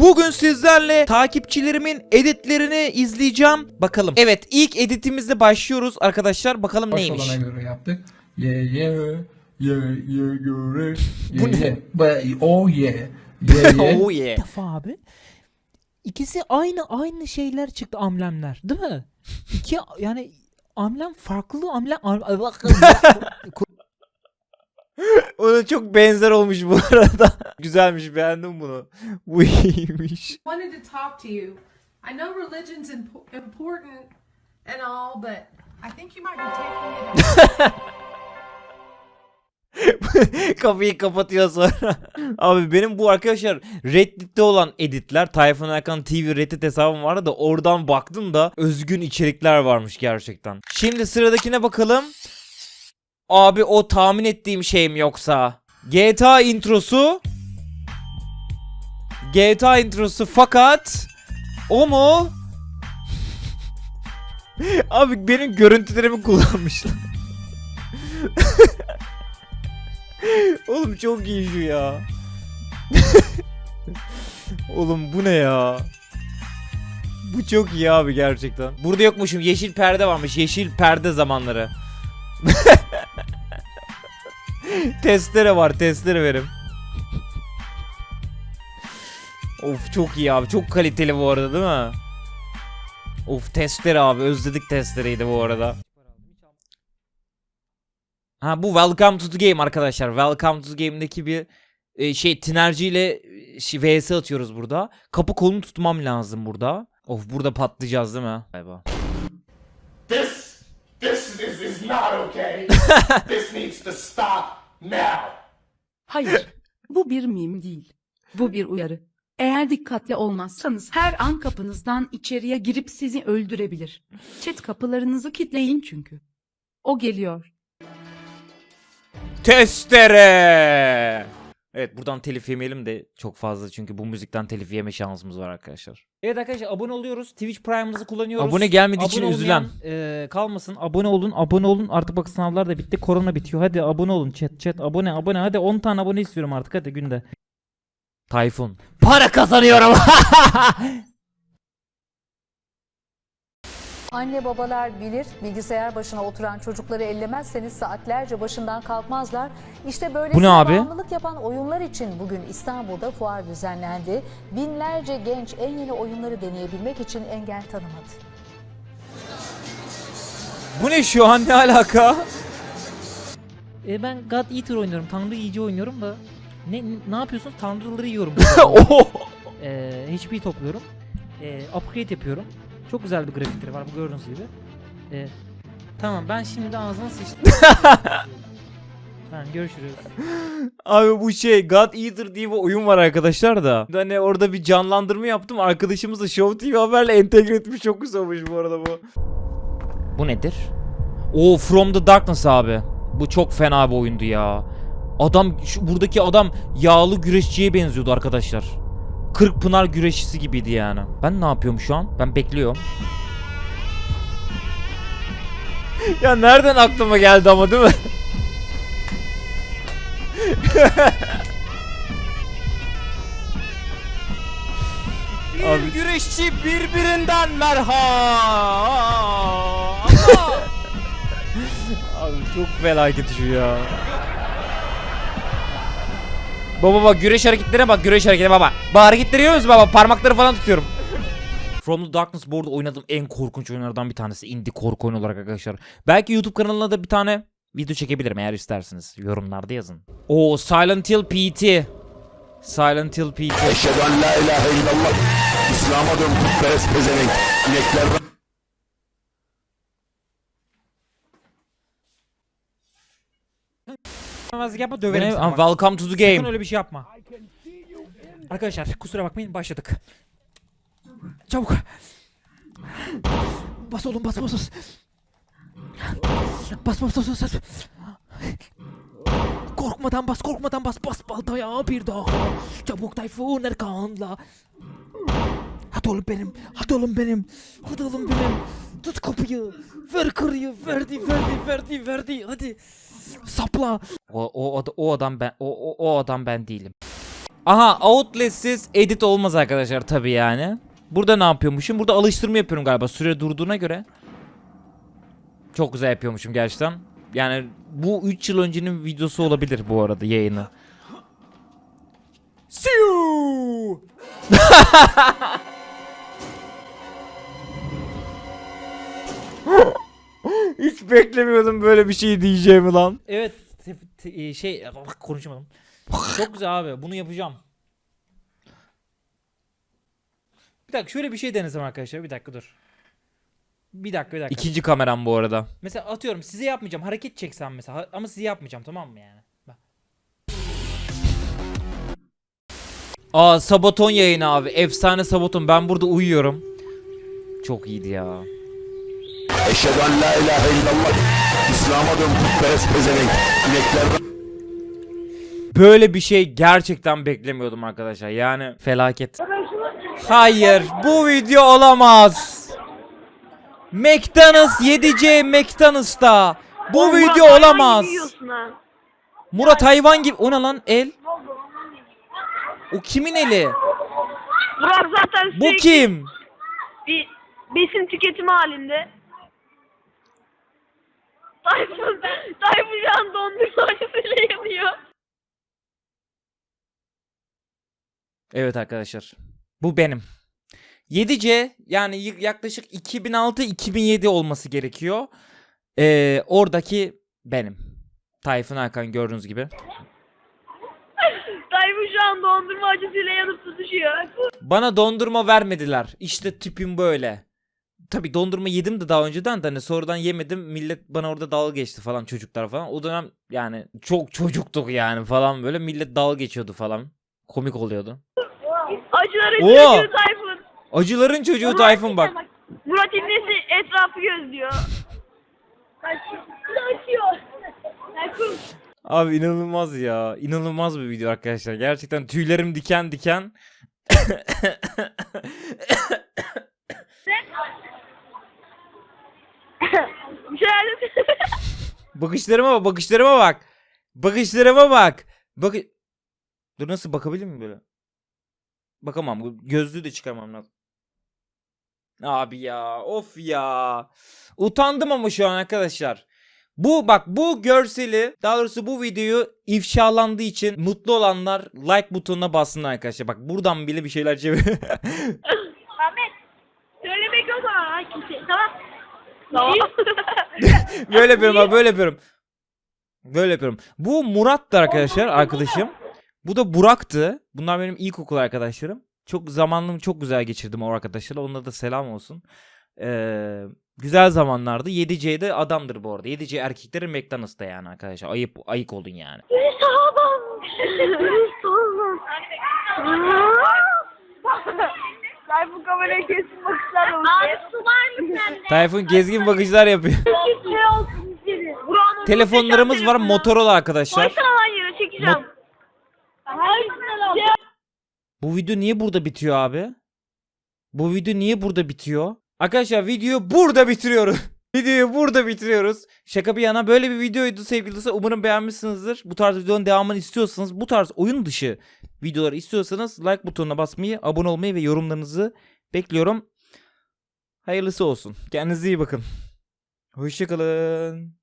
Bugün sizlerle takipçilerimin editlerini izleyeceğim. Bakalım. Evet ilk editimizle başlıyoruz arkadaşlar. Bakalım Boş neymiş. olana göre yaptık. Ye ye ye ye göre. Bu Ye ne? ye. Ba- Oh yeah. Ye ye. oh yeah. defa abi. İkisi aynı aynı şeyler çıktı amblemler değil mi? İki yani amblem farklı amblem am- Ona çok benzer olmuş bu arada. Güzelmiş beğendim bunu. Bu iyiymiş. wanted to talk to you. I know religion's impo- important and all, but I think you might be taking it. Kapıyı kapatıyor sonra. Abi benim bu arkadaşlar Reddit'te olan editler Tayfun Erkan TV Reddit hesabım vardı da oradan baktım da özgün içerikler varmış gerçekten. Şimdi sıradakine bakalım. Abi o tahmin ettiğim şey mi yoksa? GTA introsu. GTA introsu fakat o mu? Abi benim görüntülerimi kullanmışlar. Oğlum çok iyi şu ya. Oğlum bu ne ya? Bu çok iyi abi gerçekten. Burada yokmuşum. Yeşil perde varmış. Yeşil perde zamanları. testere var. Testere verim. of çok iyi abi. Çok kaliteli bu arada değil mi? Of testere abi. Özledik testereyi bu arada. Ha bu Welcome to the Game arkadaşlar. Welcome to the Game'deki bir e, şey tinerciyle e, şey, vs atıyoruz burada. Kapı kolunu tutmam lazım burada. Of burada patlayacağız değil mi? Galiba. This, this is, is not okay. this needs to stop now. Hayır, bu bir mim değil. Bu bir uyarı. Eğer dikkatli olmazsanız her an kapınızdan içeriye girip sizi öldürebilir. Çet kapılarınızı kilitleyin çünkü. O geliyor. Testere! Evet buradan telif yemeyelim de çok fazla çünkü bu müzikten telif yeme şansımız var arkadaşlar. Evet arkadaşlar abone oluyoruz. Twitch Prime'ımızı kullanıyoruz. Abone gelmediği için olmayan, üzülen. e, kalmasın. abone olun abone olun artık bak sınavlar da bitti korona bitiyor hadi abone olun chat chat abone abone hadi 10 tane abone istiyorum artık hadi günde. Tayfun. Para kazanıyorum. Anne babalar bilir, bilgisayar başına oturan çocukları ellemezseniz saatlerce başından kalkmazlar. İşte böyle Bu ne abi? bağımlılık yapan oyunlar için bugün İstanbul'da fuar düzenlendi. Binlerce genç en yeni oyunları deneyebilmek için engel tanımadı. bu ne şu an ne alaka? E ben God Eater oynuyorum Tanrı yiyici oynuyorum da ne ne yapıyorsunuz tanrıları yiyorum. E, HP topluyorum. E, upgrade yapıyorum. Çok güzel bir grafikleri var bu gördüğünüz gibi. E, tamam ben şimdi ağzına sıçtım. tamam görüşürüz. Abi bu şey God Eater diye bir oyun var arkadaşlar da. Hani orada bir canlandırma yaptım. Arkadaşımız da Show TV haberle entegre etmiş. Çok güzel olmuş bu arada bu. Bu nedir? Oo From the Darkness abi. Bu çok fena bir oyundu ya. Adam şu buradaki adam yağlı güreşçiye benziyordu arkadaşlar. Kırk Pınar güreşçisi gibiydi yani. Ben ne yapıyorum şu an? Ben bekliyorum. ya nereden aklıma geldi ama değil mi? Bir güreşçi birbirinden merhaba. Abi çok felaket şu ya. Baba bak güreş hareketlerine bak güreş hareketine baba. Bak hareketleri görüyor musun baba? Parmakları falan tutuyorum. From the Darkness bu arada oynadığım en korkunç oyunlardan bir tanesi. Indie korku oyunu olarak arkadaşlar. Belki YouTube kanalına da bir tane video çekebilirim eğer isterseniz. Yorumlarda yazın. Oo Silent Hill PT. Silent Hill PT. Eşhedü en la ilahe illallah. İslam'a dön putperest pezevenk. İneklerden Yapmazlık yapma döverim seni bak. Welcome to the Sakın game. öyle bir şey yapma. Arkadaşlar kusura bakmayın başladık. Çabuk. Bas oğlum bas bas bas. Bas bas bas bas. bas. Korkmadan bas korkmadan bas bas baltaya bir daha. Çabuk Tayfun Erkan'la. Hadi oğlum benim. Hadi oğlum benim. Hadi oğlum benim. Tut kapıyı. Ver kırıyı. Verdi verdi verdi verdi. Hadi. Sapla. O, o, o, adam ben o, o, o adam ben değilim. Aha outlet'siz edit olmaz arkadaşlar tabi yani. Burada ne yapıyormuşum? Burada alıştırma yapıyorum galiba süre durduğuna göre. Çok güzel yapıyormuşum gerçekten. Yani bu 3 yıl öncenin videosu olabilir bu arada yayını. Siu! Hiç beklemiyordum böyle bir şey diyeceğimi lan. Evet te- te- şey konuşamadım. Çok güzel abi bunu yapacağım. Bir dakika şöyle bir şey denesem arkadaşlar bir dakika dur. Bir dakika bir dakika. İkinci kameram bu arada. Mesela atıyorum size yapmayacağım hareket çeksem mesela ha- ama size yapmayacağım tamam mı yani? Bak. Aa Sabaton yayını abi efsane Sabaton ben burada uyuyorum. Çok iyiydi ya. Eşhedü en la ilahe illallah. İslam'a dön putperest pezevenk. İneklerden Böyle bir şey gerçekten beklemiyordum arkadaşlar. Yani felaket. Hayır, bu video olamaz. McDonald's 7C McDonald's'ta. Bu video olamaz. Murat hayvan gibi. O ne lan el? O kimin eli? Burak zaten Bu sürekli kim? bir besin tüketimi halinde. Tayfun, Tayfun şu an dondurma acısıyla yanıyor. Evet arkadaşlar. Bu benim. 7C yani yaklaşık 2006-2007 olması gerekiyor. Ee, oradaki benim. Tayfun Hakan gördüğünüz gibi. Tayfun şu an dondurma acısıyla yanıp tutuşuyor. Bana dondurma vermediler. İşte tipim böyle. Tabi dondurma yedim de daha önceden de hani sonradan yemedim. Millet bana orada dalga geçti falan çocuklar falan. O dönem yani çok çocuktuk yani falan böyle. Millet dalga geçiyordu falan. Komik oluyordu. Acıların Oo! çocuğu Tayfun. Acıların çocuğu Tayfun bak. Murat İbnesi etrafı gözlüyor. Kaçıyor. Tayfun. Abi inanılmaz ya. İnanılmaz bir video arkadaşlar. Gerçekten tüylerim diken diken. Bir şeyler bakışlarıma bak, bakışlarıma bak. Bakışlarıma bak. Bak Dur nasıl bakabilir miyim böyle? Bakamam. Gözlüğü de çıkarmam lazım. Abi ya, of ya. Utandım ama şu an arkadaşlar. Bu bak bu görseli daha doğrusu bu videoyu ifşalandığı için mutlu olanlar like butonuna bassınlar arkadaşlar. Bak buradan bile bir şeyler çevir. Ahmet. Söylemek yok ama ha kimse. Tamam. Tamam. böyle yapıyorum abi böyle yapıyorum. Böyle yapıyorum. Bu Murat'tı arkadaşlar arkadaşım. Bu da Burak'tı. Bunlar benim ilkokul arkadaşlarım. Çok zamanımı çok güzel geçirdim o arkadaşlarla. Onlara da selam olsun. Ee, güzel zamanlardı. 7C'de adamdır bu arada. 7C erkekleri McDonald's'ta yani arkadaşlar. Ayıp ayık olun yani. Sağlam. Sağlam. Tayfun kamerayı kesin bakışlar olsun. Abi su var mı sende? Tayfun gezgin bakışlar yapıyor. Şey olsun. Burak'ın Telefonlarımız var Motorola arkadaşlar. Lan yere çekeceğim. Hayır. Bu video niye burada bitiyor abi? Bu video niye burada bitiyor? Arkadaşlar videoyu burada bitiriyoruz. Videoyu burada bitiriyoruz. Şaka bir yana böyle bir videoydu sevgili dostlar. Umarım beğenmişsinizdir. Bu tarz videonun devamını istiyorsanız, bu tarz oyun dışı videoları istiyorsanız like butonuna basmayı, abone olmayı ve yorumlarınızı bekliyorum. Hayırlısı olsun. Kendinize iyi bakın. Hoşçakalın.